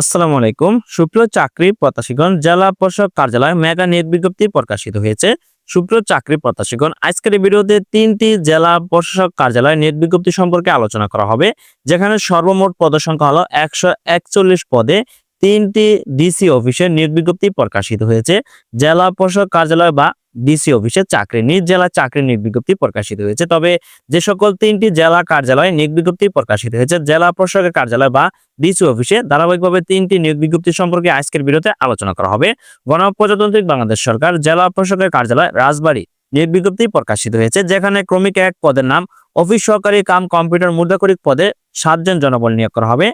আসসালামু আলাইকুম। সুপ্রিয় চাকরি প্রত্যাশীগণ, জেলা প্রশাসক কার্যালয় মেগা নিয়োগ বিজ্ঞপ্তি প্রকাশিত হয়েছে। সুপ্রিয় চাকরি প্রত্যাশীগণ, আজকের এই ভিডিওতে তিনটি জেলা প্রশাসক কার্যালয় নিয়োগ বিজ্ঞপ্তি সম্পর্কে আলোচনা করা হবে, যেখানে সর্বমোট পদ সংখ্যা হলো একশো একচল্লিশ পদে তিনটি ডিসি অফিসের নিয়োগ বিজ্ঞপ্তি প্রকাশিত হয়েছে। জেলা প্রশাসক কার্যালয় বা ডিসি অফিসে চাকরি নিজ জেলা চাকরি নিয়োগ বিজ্ঞপ্তি প্রকাশিত হয়েছে। তবে যে সকল তিনটি জেলা কার্যালয়ে নিয়োগ বিজ্ঞপ্তি প্রকাশিত হয়েছে, জেলা প্রশাসকের কার্যালয় বা ডিসি অফিসে ধারাবাহিকভাবে তিনটি নিয়োগ বিজ্ঞপ্তি সম্পর্কে আজকের ভিডিওতে আলোচনা করা হবে। গণপ্রজাতান্ত্রিক বাংলাদেশ সরকার, জেলা প্রশাসকের কার্যালয়, রাজবাড়ী নিয়োগ বিজ্ঞপ্তি প্রকাশিত হয়েছে, যেখানে ক্রমিক এক পদের নাম অফিস সহকারী কাম কম্পিউটার মুদ্রাকরিক পদে সাতজন জনবল নিয়োগ করা হবে।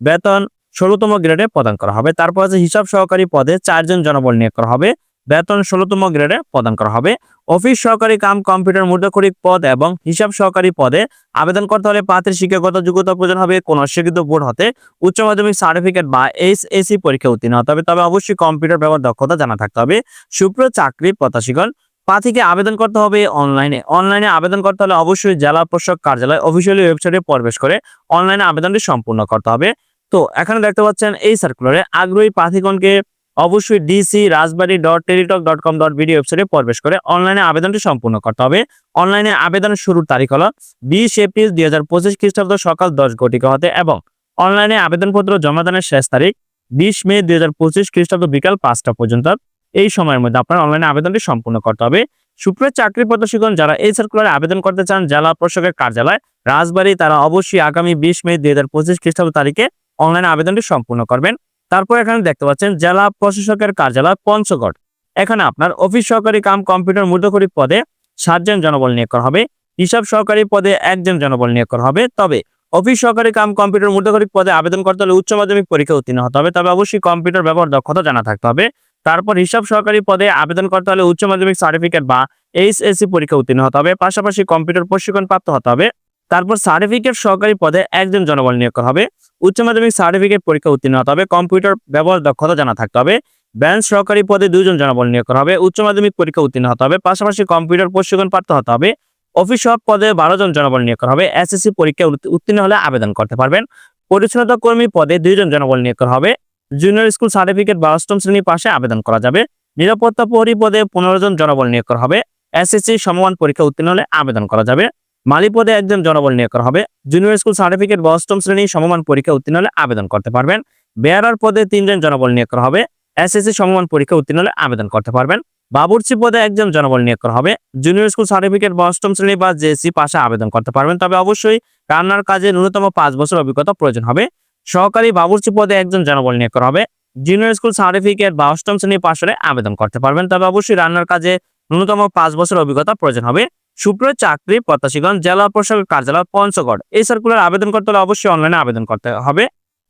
বেতন ষোলোতম গ্রেডে প্রদান করা হবে। তারপর আছে হিসাব সহকারী পদে চারজন জনবল নিয়োগ করা হবে। বেতন ষোলোতম গ্রেডে প্রদান করা হবে। অফিস সহকারী কাম কম্পিউটার মুদ্রাকরিক পদ এবং হিসাব সহকারী পদে আবেদন করতে হলে প্রার্থীর শিক্ষাগত যোগ্যতা প্রয়োজন হবে, কোন স্বীকৃত বোর্ড হতে উচ্চ মাধ্যমিক সার্টিফিকেট বা এইচএসসি পরীক্ষা উত্তীর্ণ হতে হবে। তবে অবশ্যই কম্পিউটার ব্যবহার দক্ষতা জানা থাকতে হবে। সুপ্রিয় চাকরি প্রত্যাশীগণ, প্রার্থীকে আবেদন করতে হবে অনলাইনে। অনলাইনে আবেদন করতে হলে অবশ্যই জেলা প্রশাসক কার্যালয় অফিসিয়ালি ওয়েবসাইটে প্রবেশ করে অনলাইনে আবেদনটি সম্পূর্ণ করতে হবে। তো এখানে দেখতে পাচ্ছেন এই সার্কুলারে আগ্রহী প্রার্থীগণকে অবশ্যই DC Rajbari dot Teletalk dot com dot video ওয়েবসাইটে প্রবেশ করে অনলাইনে আবেদনটি সম্পূর্ণ করতে হবে। অনলাইনে আবেদনের শুরুর তারিখ হলো বিশ এপ্রিল দুই হাজার পঁচিশ খ্রিস্টাব্দ সকাল দশ ঘটিকা হতে এবং অনলাইনে আবেদনপত্র জমাদানের শেষ তারিখ বিশ মে দুই হাজার পঁচিশ খ্রিস্টাব্দ বিকাল পাঁচটা পর্যন্ত। এই সময়ের মধ্যে আপনার অনলাইনে আবেদনটি সম্পূর্ণ করতে হবে। সুপ্রিয় চাকরি প্রত্যাশীগণ, যারা এই সার্কুলারে আবেদন করতে চান, জেলা প্রশাসকের কার্যালয়, রাজবাড়ী, তারা অবশ্যই আগামী বিশ মে দুই হাজার পঁচিশ খ্রিস্টাব্দ তারিখে অনলাইনে আবেদনটি সম্পূর্ণ করবেন। তারপর এখানে দেখতে পাচ্ছেন জেলা প্রশাসকের কার্যালয় পঞ্চগড়। এখানে আপনার অফিস সহকারী কাম কম্পিউটার মুদ্রাকরী পদে সাতজন জনবল নিয়োগ করা হবে, হিসাব সহকারী পদে একজন জনবল নিয়োগ করা হবে। তবে অফিস সহকারী কাম কম্পিউটার মুদ্রাকরী পদে আবেদন করতে হলে উচ্চ মাধ্যমিক পরীক্ষা উত্তীর্ণ হতে হবে, তবে অবশ্যই কম্পিউটার ব্যবহার দক্ষতা জানা থাকতে হবে। তারপর হিসাব সহকারী পদে আবেদন করতে হলে উচ্চ মাধ্যমিক সার্টিফিকেট বা এইচএসসি পরীক্ষা উত্তীর্ণ হতে হবে, পাশাপাশি কম্পিউটার প্রশিক্ষণ প্রাপ্ত হতে হবে। তারপর সার্টিফিকেট সহকারী পদে একজন জনবল নিয়োগ করা হবে। উচ্চ মাধ্যমিক সার্টিফিকেট পরীক্ষা উত্তীর্ণ হতে হবে। কম্পিউটার ব্যবহার দক্ষতা জানা থাকতে হবে। ব্যাংক সহকারী পদে দুজন জনবল নিয়োগ করা হবে। উচ্চ মাধ্যমিক পরীক্ষা উত্তীর্ণ হতে হবে। পাশাপাশি কম্পিউটার প্রশিক্ষণ প্রাপ্ত হতে হবে। অফিস সব পদে বারো জন জনবল নিয়োগ করা হবে। এসএসসি পরীক্ষা উত্তীর্ণ হলে আবেদন করতে পারবেন। পরিচ্ছন্নতা কর্মী পদে দুইজন জনবল নিয়োগ করা হবে। জুনিয়র স্কুল সার্টিফিকেট বা অষ্টম শ্রেণি পাশে আবেদন করা যাবে। নিরাপত্তা প্রহরী পদে পনেরো জন জনবল নিয়োগ করা হবে। এসএসসি সমমান পরীক্ষা উত্তীর্ণ হলে আবেদন করা যাবে। মালি পদে একজন জনবল নিয়োগ করা হবে। জুনিয়র স্কুল সার্টিফিকেট বা অষ্টম শ্রেণি সমমান পরীক্ষা উত্তীর্ণ হলে আবেদন করতে পারবেন। বেয়ারার পদে তিনজন জনবল নিয়োগ করা হবে। এসএসসি সমমান পরীক্ষা উত্তীর্ণ হলে আবেদন করতে পারবেন। বাবুর্চি পদে একজন জনবল নিয়োগ করা হবে। জুনিয়র স্কুল সার্টিফিকেট বা অষ্টম শ্রেণি বা জেএসসি পাশে আবেদন করতে পারবেন। তবে অবশ্যই রান্নার কাজে ন্যূনতম পাঁচ বছর অভিজ্ঞতা প্রয়োজন হবে। সহকারী বাবুর্চি পদে একজন জনবল নিয়োগ করা হবে। জুনিয়র স্কুল সার্টিফিকেট বা অষ্টম শ্রেণি পাশ আবেদন করতে পারবেন। তবে অবশ্যই রান্নার কাজে ন্যূনতম পাঁচ বছর অভিজ্ঞতা প্রয়োজন হবে। সুপ্রিয় চাকরি প্রত্যাশীগণ, জেলা প্রশাসক কার্যালয় পঞ্চগড়। এই সার্কুলার আবেদন করতে হলে অবশ্যই অনলাইনে আবেদন করতে হবে।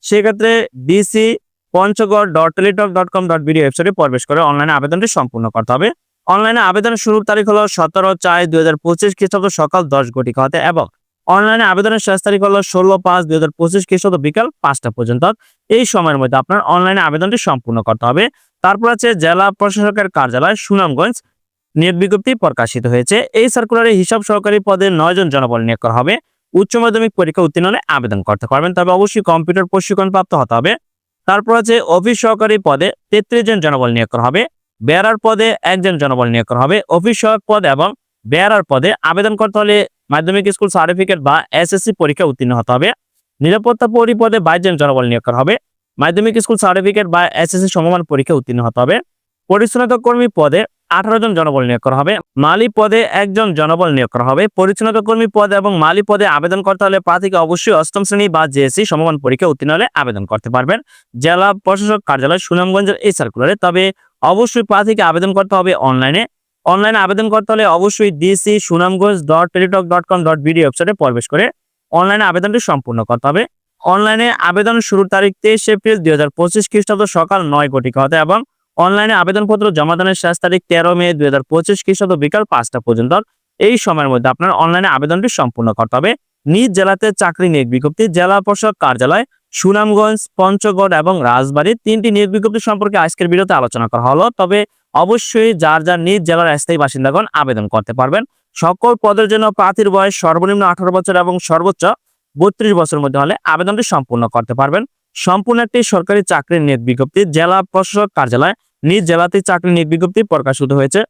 সেক্ষেত্রে DC Panchagarh dot Teletalk dot com dot BD ওয়েবসাইটে প্রবেশ করে অনলাইনে আবেদনটি সম্পূর্ণ করতে হবে। অনলাইনে আবেদনের শুরুর তারিখ হলো সতেরো চার দুই হাজার পঁচিশ খ্রিস্টাব্দ সকাল দশ ঘটিকা হতে এবং অনলাইনে আবেদনের শেষ তারিখ হলো ষোলো পাঁচ দুই হাজার পঁচিশ খ্রিস্টাব্দ বিকাল পাঁচটা পর্যন্ত। এই সময়ের মধ্যে আপনার অনলাইনে আবেদনটি সম্পূর্ণ করতে হবে। তারপর আছে জেলা প্রশাসকের কার্যালয়, সুনামগঞ্জ। নিয়োগ বিজ্ঞপ্তি প্রকাশিত হয়েছে। এই সার্কুলারে হিসাব সহকারী পদে নয় জন জনবল নিয়োগ করা হবে। উচ্চ মাধ্যমিক পরীক্ষা উত্তীর্ণ আবেদন করতে পারবেন, তবে অবশ্যই কম্পিউটার প্রশিক্ষণ প্রাপ্ত হতে হবে। তারপর আছে অফিস সহকারী পদে তেত্রিশ জন জনবল নিয়োগ করা হবে। বেয়ারার পদে একজন জনবল নিয়োগ করা হবে। অফিস সহায়ক পদ এবং বেয়ারার পদে আবেদন করতে হলে মাধ্যমিক স্কুল সার্টিফিকেট বা এসএসসি পরীক্ষা উত্তীর্ণ হতে হবে। নিরাপত্তা পরিপদে বাইশ জন জনবল নিয়োগ করা হবে। মাধ্যমিক স্কুল সার্টিফিকেট বা এসএসসি সমমান পরীক্ষা উত্তীর্ণ হতে হবে। পরিচ্ছন্নতা কর্মী পদে আঠারো জন জনবল নিয়োগ করা হবে। মালি পদে একজন জনবল নিয়োগ করা হবে। পরিচ্ছন্নতা কর্মী পদ এবং মালি পদে আবেদন করতে হলে প্রার্থীকে অবশ্যই অষ্টম শ্রেণি বা জেএসসি সমমান পরীক্ষা উত্তীর্ণ হলে আবেদন করতে পারবেন। জেলা প্রশাসক কার্যালয় সুনামগঞ্জের এই সার্কুলারে তবে অবশ্যই প্রার্থীকে আবেদন করতে হবে অনলাইনে অনলাইনে আবেদন করতে হলে অবশ্যই DC Sunamganj dot Teletalk dot com dot BD ওয়েবসাইটে প্রবেশ করে অনলাইনে আবেদনটি সম্পূর্ণ করতে হবে। অনলাইনে আবেদন শুরুর তারিখ তেইশ এপ্রিল দুই হাজার পঁচিশ খ্রিস্টাব্দ সকাল নয় কোটি হতে এবং অনলাইনে আবেদনপত্র জমাদানের শেষ তারিখ তেরো মে দুই হাজার পঁচিশ খ্রিস্টাব্দ বিকাল পাঁচটা পর্যন্ত। এই সময়ের মধ্যে আপনার অনলাইনে আবেদনটি সম্পূর্ণ করতে হবে। নিজ জেলাতে চাকরি নিয়োগ বিজ্ঞপ্তি, জেলা প্রশাসক কার্যালয়, সুনামগঞ্জ, পঞ্চগড় এবং রাজবাড়ী তিনটি নিয়োগ বিজ্ঞপ্তি সম্পর্কে আজকের ভিডিওতে আলোচনা করা হলো। তবে অবশ্যই যার যার নিজ জেলার স্থায়ী বাসিন্দাগণ আবেদন করতে পারবেন। সকল পদের জন্য প্রার্থীর বয়স সর্বনিম্ন আঠারো বছর এবং সর্বোচ্চ বত্রিশ বছরের মধ্যে হলে আবেদনটি সম্পূর্ণ করতে পারবেন। সম্পূর্ণ একটি সরকারি চাকরির নেট বিজ্ঞপ্তি জেলা প্রশাসক কার্যালয় নিজ জেলাতে চাকরি নেট বিজ্ঞপ্তি প্রকাশিত হয়েছে।